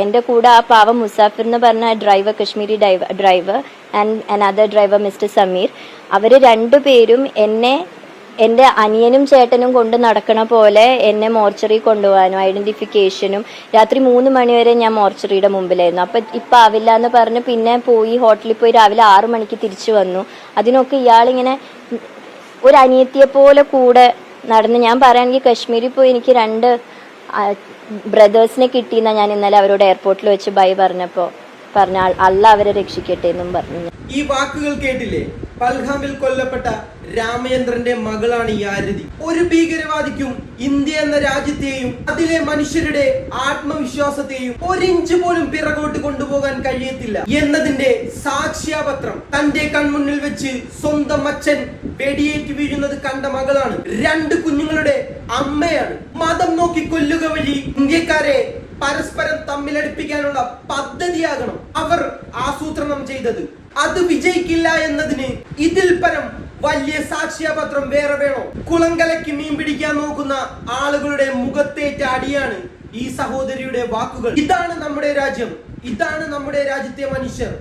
എന്റെ കൂടെ ആ പാവം മുസാഫിർ എന്ന് പറഞ്ഞ driver Kashmiri driver and another driver mister Sameer അവർ രണ്ടുപേരും എന്നെ എന്റെ അനിയനും ചേട്ടനും കൊണ്ട് നടക്കണ പോലെ എന്നെ മോർച്ചറി കൊണ്ടുപോകാനും ഐഡന്റിഫിക്കേഷനും രാത്രി മൂന്ന് മണിവരെ ഞാൻ മോർച്ചറിയുടെ മുമ്പിലായിരുന്നു. അപ്പൊ ഇപ്പൊ ആവില്ല എന്ന് പറഞ്ഞ് പിന്നെ പോയി ഹോട്ടലിൽ പോയി രാവിലെ ആറു മണിക്ക് തിരിച്ചു വന്നു. അതിനൊക്കെ ഇയാളിങ്ങനെ ഒരു അനിയത്തിയെ പോലെ കൂടെ നടന്ന് ഞാൻ പറയുകയാണെങ്കിൽ കശ്മീരിൽ പോയി എനിക്ക് രണ്ട് ബ്രദേഴ്സിനെ കിട്ടിയെന്ന ഞാൻ ഇന്നലെ അവരോട് എയർപോർട്ടിൽ വെച്ച് ബൈ പറഞ്ഞപ്പോൾ പറഞ്ഞ "അ- അല്ല അവരെ രക്ഷിക്കട്ടെ എന്നും പറഞ്ഞു ഈ വാക്കുകൾ കേട്ടില്ലേ? പൽഹാമിൽ കൊല്ലപ്പെട്ട രാമചന്ദ്രന്റെ മകളാണ് ഈ ആരതി. ഒരു ഭീകരവാദിക്കും ഇന്ത്യ എന്ന രാജ്യത്തെയും അതിലെ മനുഷ്യരുടെ ആത്മവിശ്വാസത്തെയും ഒരിഞ്ച് പോലും പിറകോട്ട് കൊണ്ടുപോകാൻ കഴിയത്തില്ല എന്നതിന്റെ സാക്ഷ്യാപത്രം തന്റെ കൺമുന്നിൽ വെച്ച് സ്വന്തം അച്ഛൻ വെടിയേറ്റ് വീഴുന്നത് കണ്ട മകളാണ്. രണ്ട് കുഞ്ഞുങ്ങളുടെ അമ്മയാണ്. മതം നോക്കി കൊല്ലുക വഴി ഇന്ത്യക്കാരെ പരസ്പരം തമ്മിലടിപ്പിക്കാനുള്ള പദ്ധതിയാകണം അവർ ആസൂത്രണം ചെയ്തത്. അത് വിജയിക്കില്ല എന്നതിന് ഇതിൽ പരം വലിയ സാക്ഷ്യപത്രം വേറെ വേണോ. കുളങ്കലയ്ക്ക് മീൻ പിടിക്കാൻ നോക്കുന്ന ആളുകളുടെ മുഖത്തേറ്റ അടിയാണ് ഈ സഹോദരിയുടെ വാക്കുകൾ. ഇതാണ് നമ്മുടെ രാജ്യം. ഇതാണ് നമ്മുടെ രാജ്യത്തെ മനുഷ്യർ.